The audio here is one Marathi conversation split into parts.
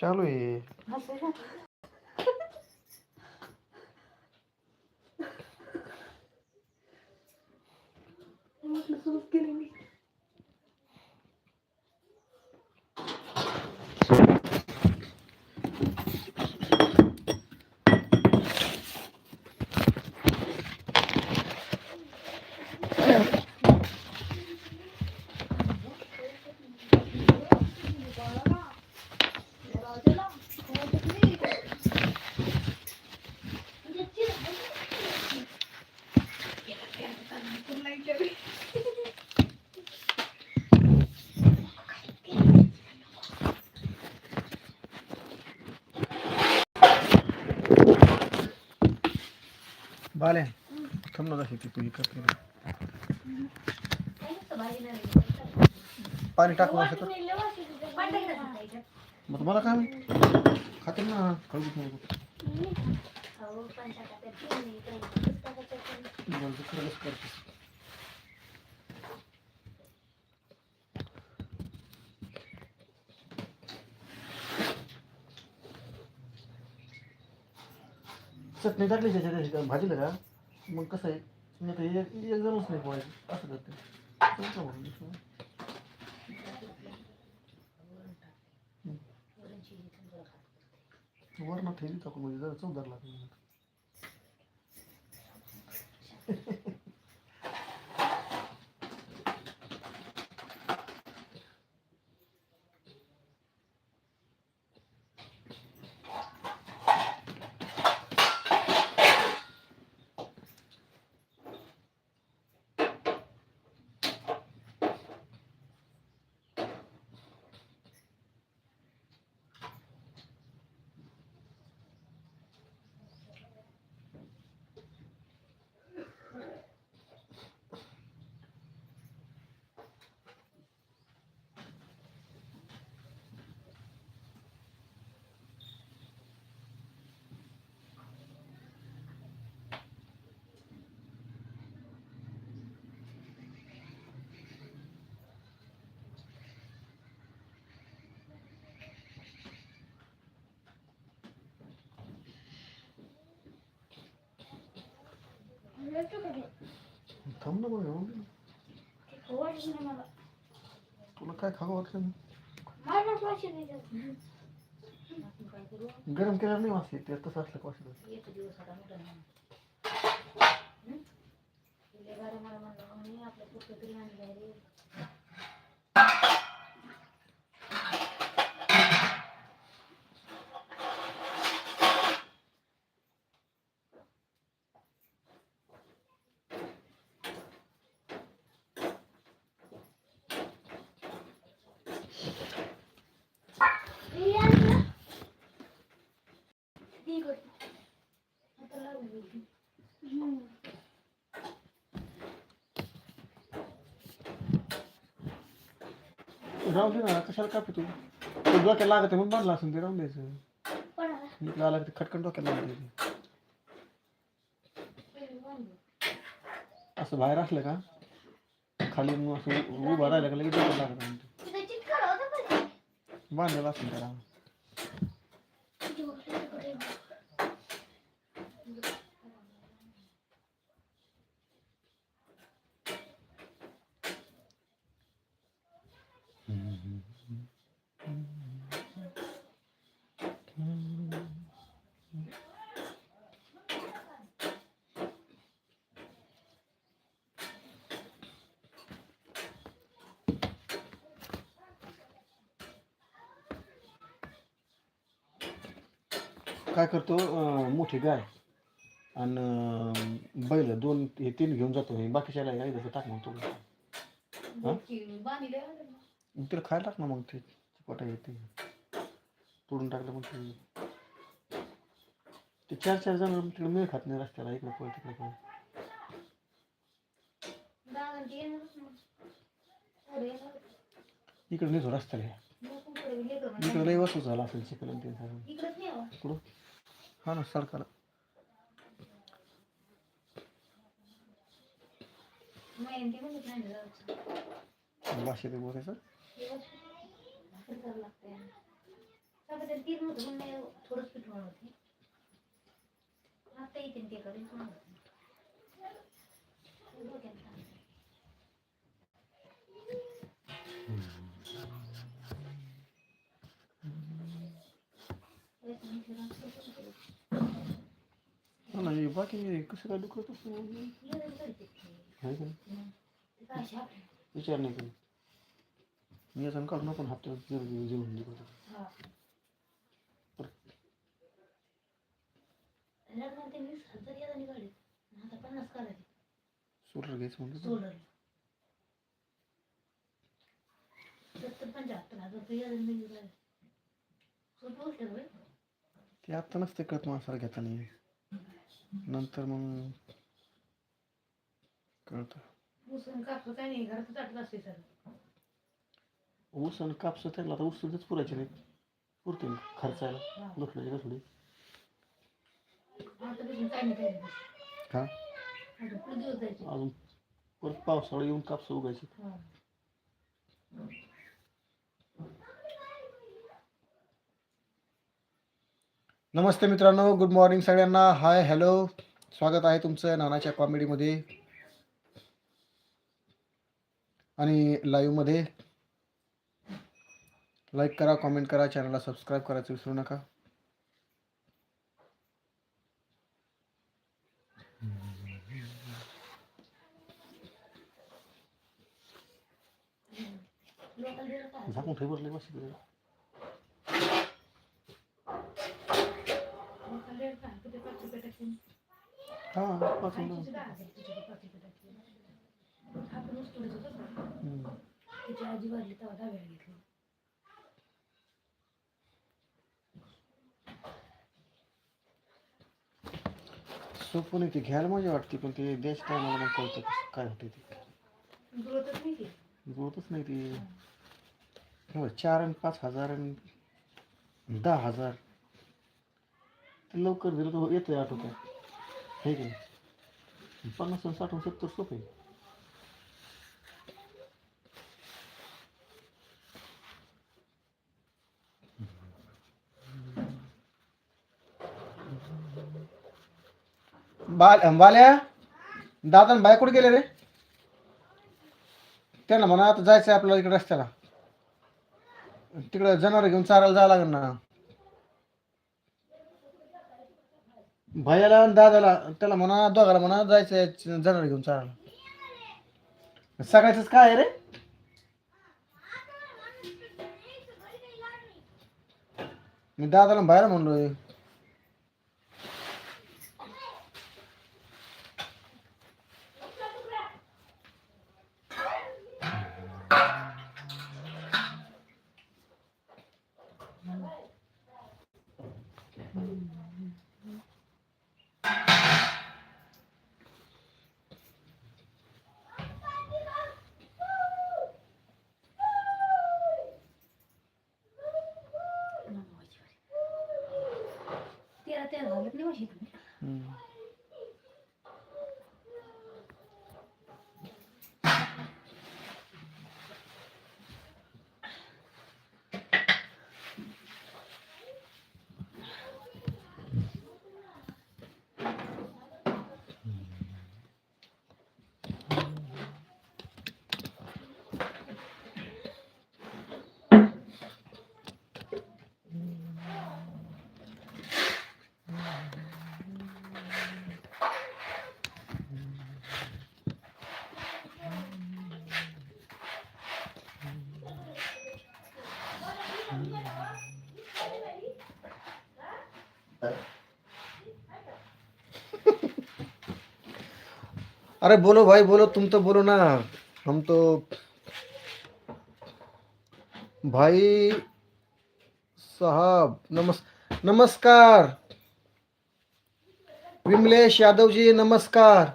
चालू आहे. बाले थांब ना जशी ती तुझी करते ना. पाणी टाकू असं कर मग मला काय माहीत खाते ना खाऊ देत नाही बरं, ते खरंच करते चटणी टाकली त्याच्यात भाजीला का? मग कसं आहे? मी आता एक एक जणच नाही पोहायचं. असं करते. वरण ठेवी टाकून म्हणजे जरा चौदार लागली थांब ना मग येऊन तुला काय खावं वाटलं गरम केलं नाही मासे ते तसं असलं का राहू दे ना कशाला कापी तू? तू डोक्याला लागत म्हणून बांधला असेल ते राहून द्यायचं मी आला की खटकन डोक्याला लागत ते. असं बाहेर असलं का? खाली मग असं उभं राहिलं का लगेच डोक्याला लागत म्हणते. बांधलेलं असेल त्याला. काय करतो मोठी गाय आणि बैल दोन हे तीन घेऊन जातो हे? बाकीच्या गाय एकदाचं टाक म्हणतो तिला खायला टाक ना मग ते. चिपटा येते तोडून टाकलं मग ते. ते चार चार जण तिकडे मिळ खात नाही रस्त्याला. इकडे पळ तिकडे पळ. इकडे नाही रस्त्याला. इकडे लई वस्तू झाला असेल चिकन ते कुठं? हा ना सडकाला भाषे ते बोलायचं? ना हे बाकी कसं काय दुखत असं येणं करते ते. आहे का ते काय अशी आपली- विचार नाही केला मी असं काढून आपण हातात जर जेवून निघतो हा. लग्नात ते वीस हजार याला निघाले आता पन्नास काढायचे सोलर घ्यायचं म्हणलं. सोलर. ते आत्ता नसते कळत माणसाला घेता नाही नंतर मग कळतं. उसून कापलं काय नाही घरात असते सर ऊस आणि कापसं त्याला आता ऊस सुद्धीच पुरायचे नाही पुरते ना खर्चायला. लोटल्याचे का थोडी आता पासून काय नाही काय हा? अजून परत पावसाळा येऊन कापसं उगायची. नमस्ते मित्रांनो गुड मॉर्निंग सगळ्यांना. हाय हॅलो स्वागत आहे तुमचं नानाच्या कॉमेडीमध्ये आणि लाईव्हमध्ये लाईक करा कॉमेंट करा चॅनलला सबस्क्राईब करायचं विसरू नका. झाकून बस रुपये टाकतील आपण उस्तुडीच होतो ना. तिची आजी वाढली तेव्हा दहाव्याला घेतलं सोपं नाही घ्यायला मज़ा वाटते पण ते द्यायच्या टायमाला मग कळतं कसं काय होतं ते? ग्रोथच नाही की जुळतच नाही ते? हे चार आणि पाच हज़ार आणि दहा हज़ार. ते लवकर दिलं तर येतं आठवतात हे की नाही? पन्नास आणि साठ सत्तर सोपे बाल बाल्या दादा बाय कुठे गेले रे? त्यांना म्हणा आता जायचं आहे आपल्याला इकडे रस्त्याला. तिकडं जनावर घेऊन चारायला जावं लागेल ना. भैयाला आणि दादाला त्याला म्हणा दोघाला म्हणा जायचं आहे जनावर घेऊन चारायला सगळ्याच काय आहे रे मी दादाला आणि बाहेर म्हणलोय माहिती अरे बोलो भाई, बोलो, तुम तो बोलो ना। हम तो भाई साहब, नमस्, नमस्कार। विमलेश यादवजी, नमस्कार।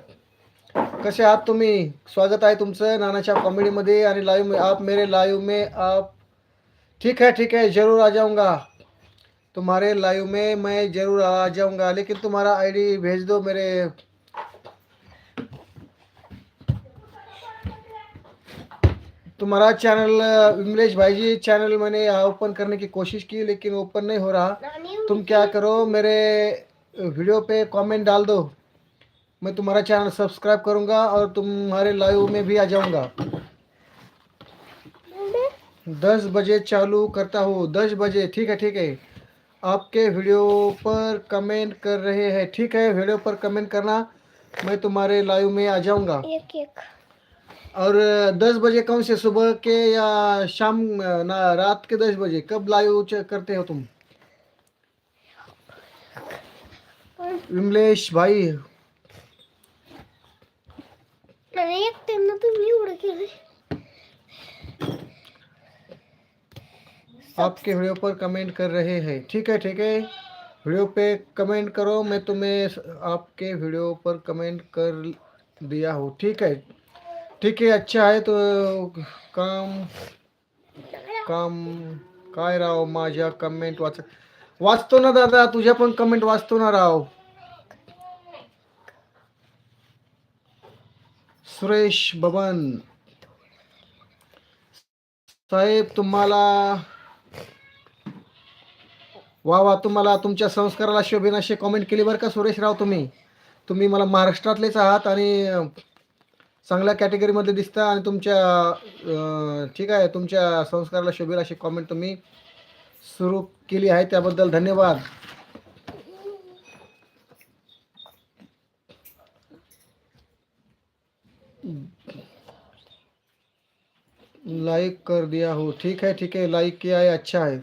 कसे आहात तुम्ही? स्वागत आहे तुमचं नानाच्या कॉमेडीमध्ये आणि लाईव्ह आप मेरे लाइव में आप ठीक है ठीक है, ज़रूर आ जाऊँगा। तुम्हारे लाइव में मैं ज़रूर आ जाऊँगा, लेकिन तुम्हारा आईडी भेज दो मेरे तुम्हारा चैनल विमलेश भाई जी चैनल मैंने ओपन करने की कोशिश की लेकिन ओपन नहीं हो रहा। तुम क्या करो मेरे वीडियो पे कमेंट डाल दो। मैं तुम्हारा चैनल सब्सक्राइब करूँगा और तुम्हारे लाइव में भी आ जाऊँगा। दस बजे चालू करता हूँ। दस बजे ठीक है ठीक है। आपके वीडियो पर कमेंट कर रहे हैं। ठीक है वीडियो पर कमेंट करना। मैं तुम्हारे लाइव में आ जाऊँगा। एक एक। और दस बजे कौन से सुबह के या शाम ना रात के दस बजे? कब लाइव करते हो तुम? विमलेश भाई। केलं आपके वीडियो पर कमेंट कर रहे हैं। ठीक है ठीक है। वीडियो पे कमेंट करो मैं तुम्हें आपके वीडियो पर कमेंट कर दिया हूँ। ठीक है। ठीक आहे अच्छा आहे तो काम काम. काय राव माझ्या कमेंट वाच वाचतो ना दादा तुझ्या पण कमेंट वाचतो ना राव. सुरेश बबन. साहेब तुम्हाला वा वा तुम्हाला तुमच्या संस्काराला शोभेन अशी कॉमेंट केली बरं का सुरेश राव तुम्ही? तुम्ही मला महाराष्ट्रातलेच आहात आणि चांगल्या कॅटेगरीमध्ये दिसता आणि तुमच्या ठीक आहे तुमच्या संस्काराला शोभेल अशी कॉमेंट तुम्ही सुरू केली आहे. त्याबद्दल धन्यवाद. लाइक कर दिया हो. ठीक है ठीक है लाइक किया है अच्छा है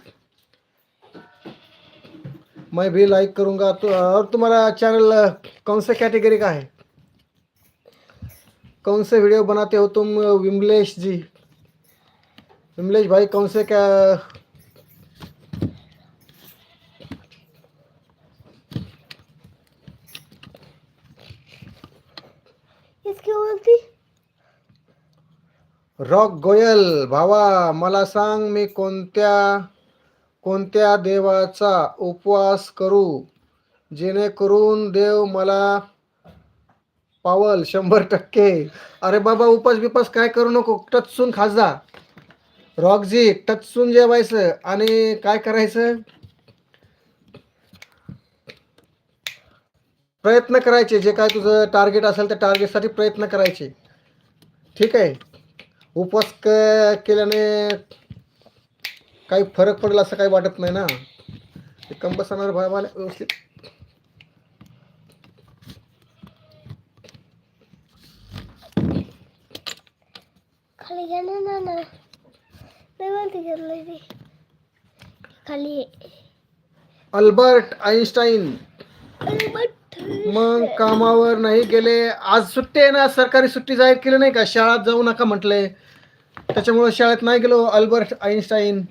मैं भी लाइक करूंगा. तो और तुम्हारा चैनल कौन से कैटेगरी का है? कौन से वीडियो बनाते हो तुम विमलेश जी? विमलेश भाई कौन से क्या? रॉक गोयल भावा मला सांग मी कोणत्या कोणत्या देवाचा उपवास करू? जेणेकरून देव मला पावल शंभर टक्के. अरे बाबा उपास बिपास काय करू नको? टचसून खाजा रॉकजी टचसून जेवायचं. आणि काय करायचं? प्रयत्न करायचे. जे काय तुझं टार्गेट असेल त्या टार्गेटसाठी प्रयत्न करायचे. ठीक आहे? उपवास क केल्याने काही फरक पडेल असं काही वाटत नाही ना? ते कंबसणार भावाला व्यवस्थित खाली घ्या ना ना ना. नाही बोलती घेतलंय ते खाली. Albert Einstein. अरे बट मग कामावर नाही गेले. आज सुट्टी आहे ना सरकारी सुट्टी जाहीर केली नाही का? शाळेत जाऊ नका म्हटले. त्याच्यामुळे शाळेत नाही गेलो अल्बर्ट आईन्स्टाईन.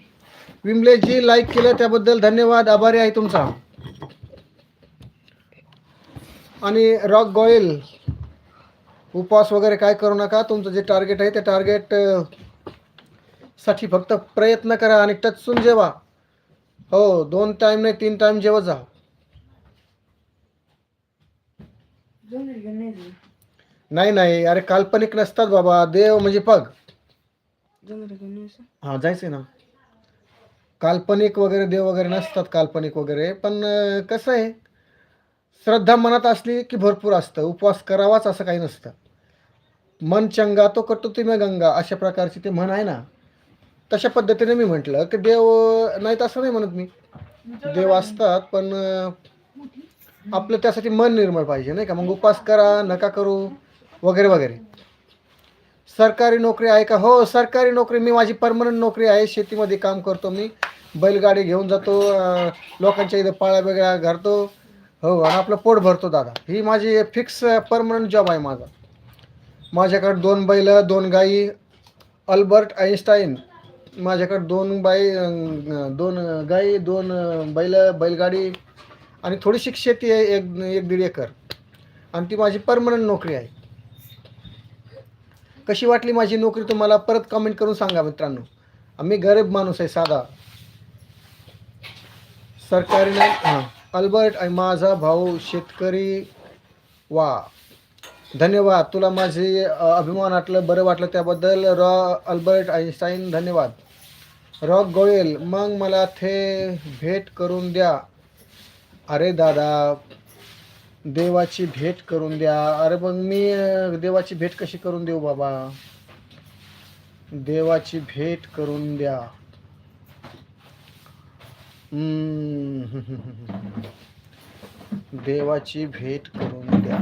विमलेशजी लाईक केलं त्याबद्दल धन्यवाद. आभारी आहे तुमचा. आणि रॉक गोयल. उपवास वगैरे काय करू नका. तुमचं जे टार्गेट आहे ते टार्गेटसाठी फक्त प्रयत्न करा आणि टचसून जेवा. हो दोन टाईम नाही तीन टाईम जेवत जा. नाही नाही अरे काल्पनिक नसतात बाबा. देव म्हणजे पग. हा जायचंय ना. काल्पनिक वगैरे देव वगैरे नसतात काल्पनिक वगैरे. पण कसं आहे श्रद्धा मनात असली की भरपूर असतं. उपवास करावाच असं काही नसतं. मन चंगा तो कटुती में गंगा अशा प्रकारची ते म्हण आहे ना. तशा पद्धतीने मी म्हटलं की देव नाहीत असं नाही म्हणत मी. देव असतात पण आपलं त्यासाठी मन निर्मळ पाहिजे नाही का? मग उपवास करा नका करू वगैरे वगैरे. सरकारी नोकरी आहे का? हो सरकारी नोकरी. मी माझी परमनंट नोकरी आहे. शेतीमध्ये काम करतो मी. बैलगाडी घेऊन जातो लोकांच्या इथं पाळ्या वगैरे घालतो. हो आणि आपलं पोट भरतो दादा. ही माझी फिक्स परमनंट जॉब आहे माझा. माझ्याकडे दोन बैल दोन गाई अल्बर्ट आईन्स्टाईन माझ्याकडे दोन बाई दोन गाई दोन बैल बैलगाडी आणि थोडीशी शेती आहे एक एक दीड एकर. आणि ती माझी परमनंट नोकरी आहे. कशी वाटली माझी नोकरी तुम्हाला? परत कमेंट करून सांगा मित्रांनो. मी गरीब माणूस आहे साधा. सरकारी नाही हां. अल्बर्ट माझा भाऊ शेतकरी वा. धन्यवाद. तुला माझे अभिमान वाटलं बरं वाटलं त्याबद्दल. रॉ अल्बर्ट आईन्स्टाईन धन्यवाद. रॉक गोयल मग मला ते भेट करून द्या. अरे दादा देवाची भेट करून द्या. अरे मग मी देवाची भेट कशी करून देऊ बाबा? देवाची भेट करून द्या. देवाची भेट करून द्या.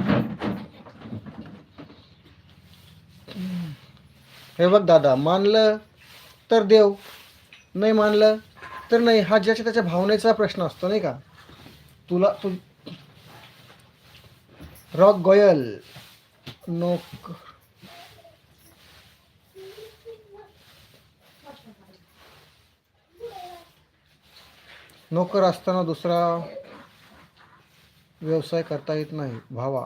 हे बघ दादा मानलं तर देव नाही मानलं तर नाही. हा ज्याच्या त्याच्या भावनेचा प्रश्न असतो नाही का? तुला तू रॉक गोयल नोक नोकर असताना दुसरा व्यवसाय करता येत नाही. भावा.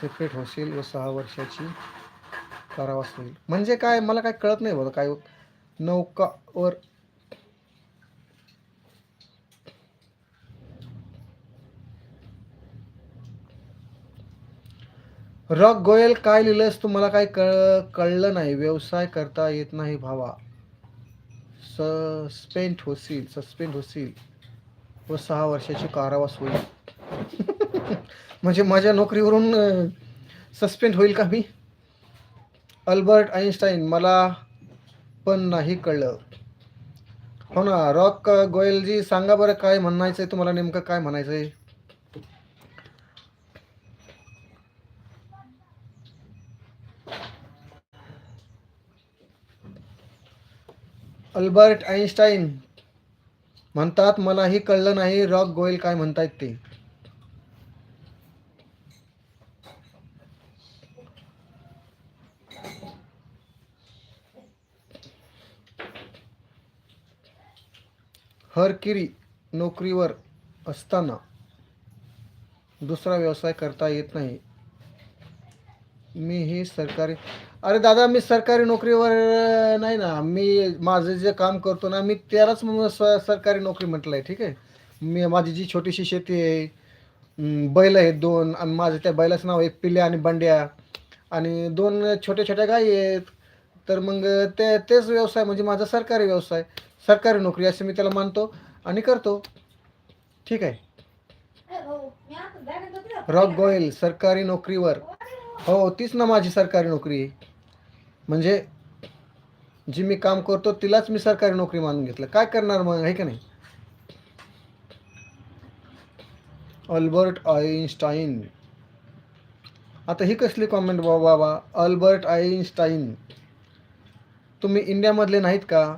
सेपरेट होशील व सहा वर्षाची कारावास होईल. म्हणजे काय? मला काय कळत नाही बघा काय हो- नौकावर रॉक गोयल काय लिहिलंस? तुम्हाला काय कळ कळलं नाही. व्यवसाय करता येत नाही भावा. सस्पेंड होशील सस्पेंड होशील. व सहा वर्षाची कारावास होईल. म्हणजे माझ्या नोकरीवरून सस्पेंड होईल का मी? अल्बर्ट आईन्स्टाईन मला पण नाही कळलं. हो ना रॉक गोयलजी सांगा बरं काय म्हणायचं आहे तुम्हाला नेमकं काय म्हणायचं आहे अल्बर्ट आईन्स्टाईन म्हणतात मलाही कळलं नाही रॉक गोयल काय म्हणतायत ते. हरकिरी नोकरीवर असताना दुसरा व्यवसाय करता येत नाही. मी ही सरकारी अरे दादा मी सरकारी नोकरीवर नाही ना. मी माझं जे काम करतो ना मी त्यालाच मग स्व सरकारी नोकरी म्हटलं आहे ठीक आहे? मी माझी जी छोटीशी शेती आहे बैल आहेत दोन आणि माझं त्या बैलाचं नाव आहे पिल्या आणि बंड्या. आणि दोन छोट्या छोट्या गायी आहेत. तर मग ते तेच व्यवसाय म्हणजे माझा सरकारी व्यवसाय. सरकारी नोकरी असे मी त्याला मानतो आणि करतो. ठीक आहे? रॉक गोयल सरकारी नोकरीवर. हो तीच ना माझी सरकारी नोकरी. आहे म्हणजे जी मी काम करतो तिलाच मी सरकारी नोकरी मानून घेतलं. काय करणार मग आहे का नाही? Albert Einstein. आता ही कसली कॉमेंट बाबा बाबा? Albert Einstein. तुम्ही इंडियामधले नाहीत का?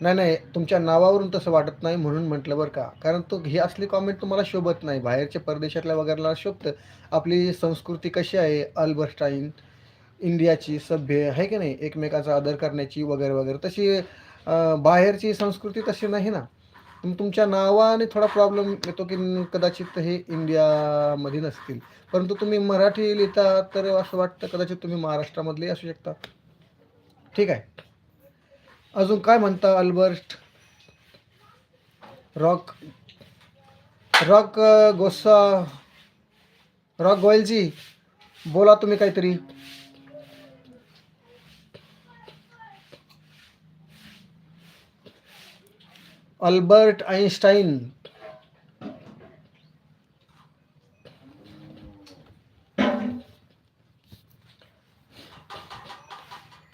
नाही नाही तुमच्या नावावरून तसं वाटत नाही म्हणून म्हटलं बरं का. कारण तो ही असली कॉमेंट तुम्हाला शोभत नाही. बाहेरच्या परदेशातल्या वगैरेला शोभतं. आपली संस्कृती कशी आहे? अल्बर्स्टाईन इंडियाची सभ्य आहे की नाही? एकमेकाचा आदर करण्याची वगैरे वगैरे. तशी बाहेरची संस्कृती तशी नाही ना. तुमच्या नावाने थोडा प्रॉब्लेम येतो की कदाचित हे इंडियामध्ये नसतील. परंतु तुम्ही मराठी लिहिता तर असं वाटतं कदाचित तुम्ही महाराष्ट्रामधले असू शकता. ठीक आहे. अजून काय म्हणता अल्बर्ट? रॉक. रॉक गोस्सा. गोसा रॉक गोयलजी बोला तुम्ही काहीतरी. अल्बर्ट आईन्स्टाईन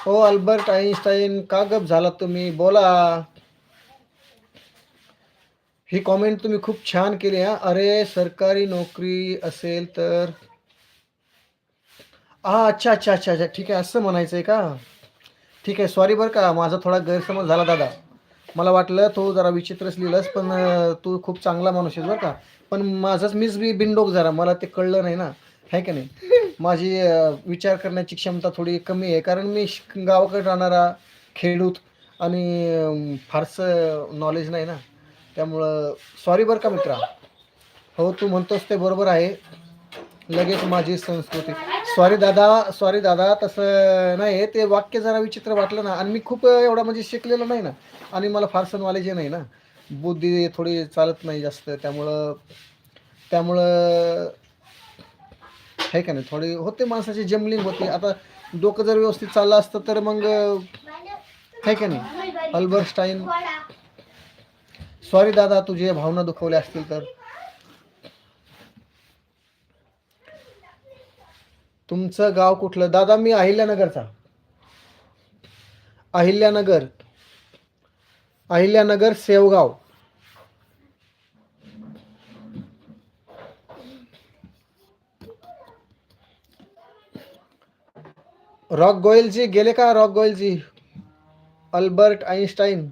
हो अल्बर्ट आईन्स्टाईन का गप झाला तुम्ही? बोला. ही कॉमेंट तुम्ही खूप छान केली हा. अरे सरकारी नोकरी असेल तर? हा अच्छा अच्छा अच्छा अच्छा. ठीक आहे असं म्हणायचं आहे का? ठीक आहे सॉरी बरं का. माझा थोडा गैरसमज झाला दादा. मला वाटलं तू जरा विचित्रच लिहिलंस पण तू खूप चांगला माणूस आहेस बरं का. पण माझंच मीच बी बिनडोक जरा. मला ते कळलं नाही ना. आहे का नाही? माझी विचार करण्याची क्षमता थोडी कमी आहे. कारण मी गावाकडे राहणारा खेडूत आणि फारसं नॉलेज नाही ना. त्यामुळं सॉरी बरं का मित्रा. हो तू म्हणतोस ते बरोबर आहे. लगेच माझी संस्कृती. सॉरी दादा सॉरी दादा तसं नाही ते वाक्य जरा विचित्र वाटलं ना. आणि मी खूप एवढा म्हणजे शिकलेलो नाही ना. आणि मला फारसं नॉलेज नाही ना. बुद्धी थोडी चालत नाही जास्त. त्यामुळं त्यामुळं आहे का नाही? थोडी होते माणसाची जमलिंग होते. आता डोकं जर व्यवस्थित चाललं असतं तर मग आहे का नाही? अल्बर्स्टाईन सॉरी दादा तुझे भावना दुखवल्या असतील तर. तुमचं गाव कुठलं? दादा मी अहिल्यानगरचा. अहिल्यानगर. अहिल्यानगर सेवगाव. रॉक गोयलजी गेले का रॉक गोयलजी? अल्बर्ट आईन्स्टाईन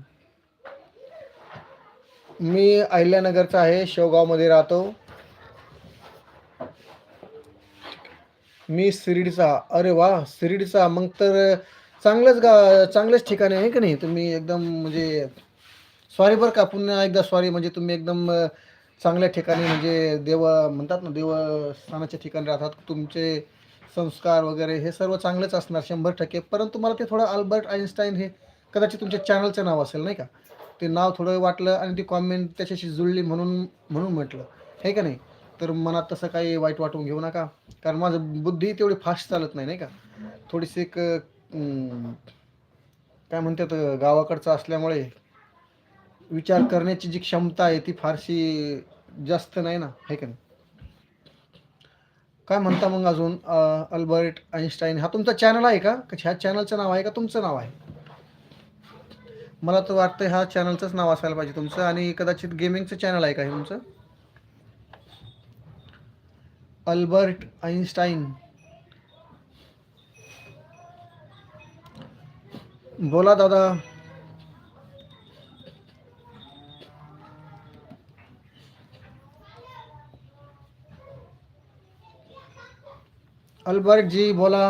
मी अहिल्यानगरचा आहे शेवगावमध्ये राहतो. मी शिर्डीचा अरे वा शिर्डीचा. मग तर चांगलंच गा चांगलंच ठिकाण आहे का नाही? तुम्ही एकदम म्हणजे सॉरी बरं का पुन्हा एकदा सॉरी म्हणजे तुम्ही एकदम चांगल्या ठिकाणी म्हणजे देव म्हणतात ना देवस्थानाच्या ठिकाणी राहतात. तुमचे संस्कार वगैरे हे सर्व चांगलेच असणार शंभर टक्के. परंतु मला ते थोडं अल्बर्ट आईन्स्टाईन हे कदाचित तुमच्या चॅनलचं नाव असेल नाही का? ते नाव थोडं वाटलं आणि ती कॉमेंट त्याच्याशी जुळली म्हणून म्हणून म्हटलं. हे का नाही? तर मनात तसं काही वाईट वाटून घेऊ नका. कारण माझं बुद्धी तेवढी फास्ट चालत नाही नाही का? थोडीशी एक काय म्हणतात गावाकडचं असल्यामुळे विचार करण्याची जी क्षमता आहे ती फारशी जास्त नाही ना? आहे का नाही? काय म्हणता मग अजून अल्बर्ट आईन्स्टाईन हा तुमचा चॅनल आहे का? का ह्या चॅनलचं नाव आहे का? तुमचं नाव आहे? मला तर वाटतं ह्या चॅनलचंच नाव असायला पाहिजे तुमचं आणि कदाचित गेमिंगचं चॅनल आहे का हे तुमचं? अल्बर्ट आईन्स्टाईन बोला दादा. अल्बर्ट जी बोला.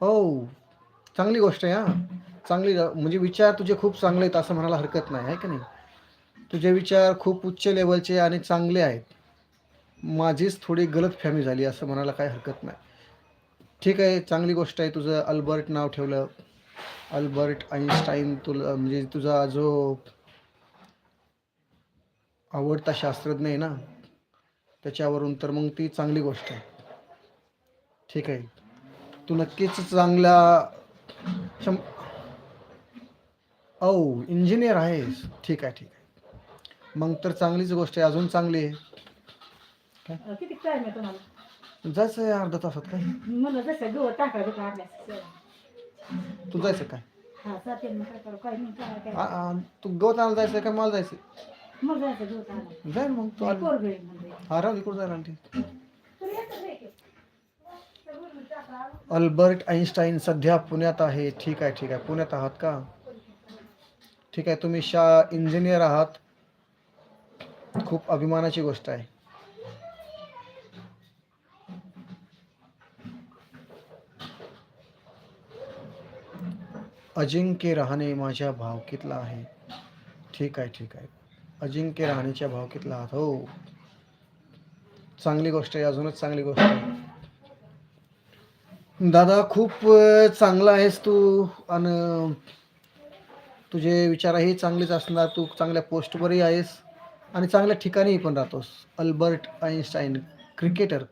हो चांगली गोष्ट आहे हा. चांगली म्हणजे विचार तुझे खूप चांगले आहेत असं म्हणायला हरकत नाही आहे की नाही? तुझे विचार खूप उच्च लेवलचे आणि चांगले आहेत. माझीच थोडी गलतफहमी झाली असं म्हणायला काही हरकत नाही. ठीक आहे चांगली गोष्ट आहे तुझं अल्बर्ट नाव ठेवलं. अल्बर्ट आईन्स्टाईन तुला म्हणजे तुझा जो आवडता शास्त्रज्ञ आहे ना त्याच्यावरून तर मग ती चांगली गोष्ट आहे. ठीक आहे. तू नक्कीच चांगला शं ओ इंजिनियर आहेस. ठीक आहे ठीक आहे. मग तर चांगलीच गोष्ट आहे अजून चांगली आहे. किती टाइम आहे तुम्हाला? आहे अर्धा तासात काय? मला जसं गवत टाकायचं तू जायचं काय हा जाते मग काय करू काय नाही काय काय आ- आ, तू गवत आणायला जायचं काय मला जायचं? मग जायचं गवत आणायला जाईल मग तू आली. म्हणजे हा राहू जायला अल्बर्ट आईन्स्टाईन सध्या पुण्यात आहे. ठीक आहे ठीक आहे. पुण्यात आहात का? ठीक आहे तुम्ही शा इंजिनियर आहात. खूप अभिमानाची गोष्ट आहे. अजिंक्य रहाणे माझ्या भावकीतला आहे. ठीक आहे ठीक आहे. अजिंक्य रहाणेच्या भावकीतला आहात. हो. चांगली गोष्ट आहे अजूनच चांगली गोष्ट आहे. दादा खूप चांगला आहेस तू आणि तुझे विचारही चांगलेच असणार. तू चांगल्या पोस्टवरही आहेस आणि चांगल्या ठिकाणी पण राहतोस. Albert Einstein cricketer.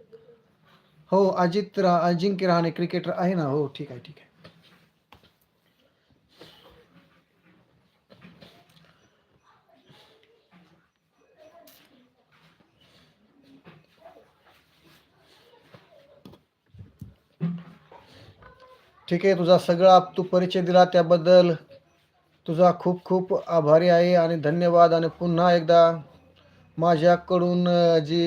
हो अजित रा अजिंक्य रहाणे क्रिकेटर आहे ना? हो ठीक आहे ठीक आहे. ठीक आहे तुझा सगळा तू परिचय दिला त्याबद्दल. तुझा खूप खूप आभारी आहे आणि धन्यवाद. आणि पुन्हा एकदा माझ्याकडून जी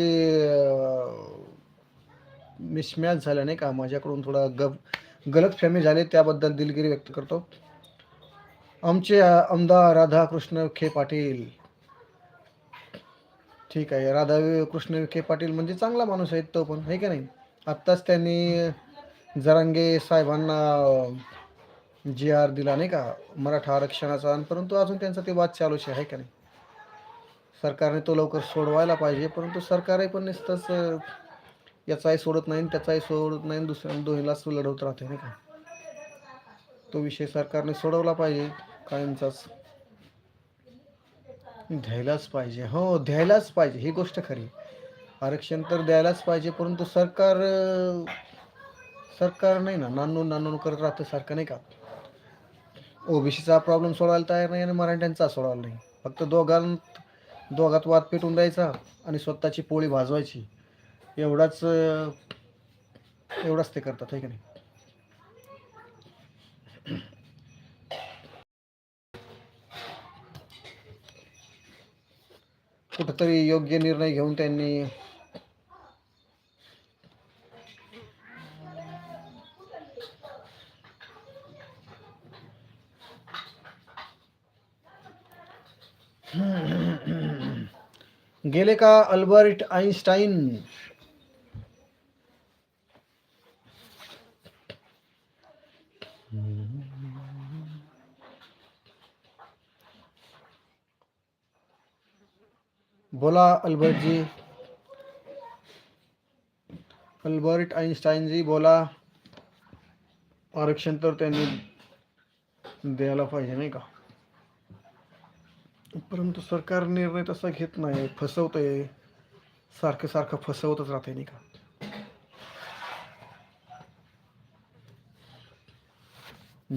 मिसमॅच झाल्या नाही का माझ्याकडून थोडा ग गलत फॅमी झाली त्याबद्दल दिलगिरी व्यक्त करतो. आमचे आमदार राधाकृष्ण विखे पाटील. ठीक आहे राधा कृष्ण विखे पाटील म्हणजे चांगला माणूस आहे तो पण आहे का नाही? आत्ताच त्यांनी जरांगे साहेबांना जी आर दिला नाही का? मराठा आरक्षणाचा. परंतु अजून त्यांचा ते वाद चालूच आहे का नाही? सरकारने तो लवकर सोडवायला पाहिजे. परंतु सरकारही पण नुसतंच याचाही सोडत नाही आणि त्याचाही सोडत नाही आणि दुसऱ्या दोन्हीलाच लढवत राहते नाही का? तो विषय सरकारने सोडवला पाहिजे. कायमचाच. द्यायलाच पाहिजे. हो द्यायलाच पाहिजे. ही गोष्ट खरी. आरक्षण तर द्यायलाच पाहिजे. परंतु सरकार सरकार नाही ना नानून नानून करत राहतं सारखं नाही का? ओबीसीचा प्रॉब्लेम सोडवायला तयार नाही आणि मराठ्यांचा सोडवायला नाही. फक्त दोघांत दोघात वाद पेटून द्यायचा आणि स्वतःची पोळी भाजवायची. एवढाच एवढाच ते करतात आहे की नाही? कुठंतरी योग्य निर्णय घेऊन त्यांनी गेले का अल्बर्ट आईन्स्टाईन बोला Albert ji. Albert Einstein ji बोला, आरक्षण तर त्यांनी पाहिजे नाही का? परंतु सरकार निर्णय तसा घेत नाही. फसवतंय. सारखं सारखं फसवतच राहते नाही का?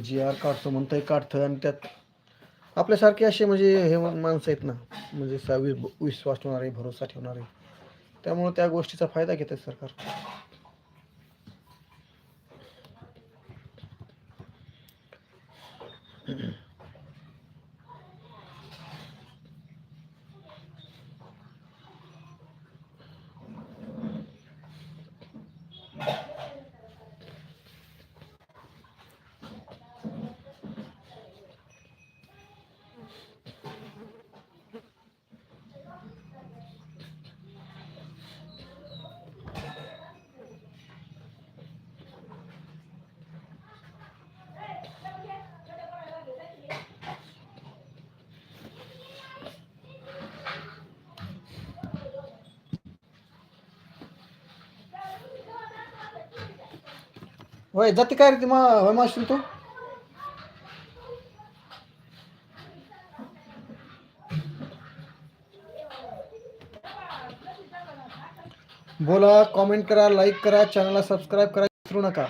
जी आर काढतो म्हणतंय काढतं आणि त्यात आपल्यासारखे असे म्हणजे हे माणसं आहेत ना म्हणजे सा- वि- विश्वास ठेवणारे भरोसा ठेवणारे त्यामुळे त्या गोष्टीचा फायदा घेत आहे सरकार. होय जाते काय रे ती मा होय मावशी तू? बोला कमेंट करा लाईक करा चॅनलला सबस्क्राईब करा विसरू नका.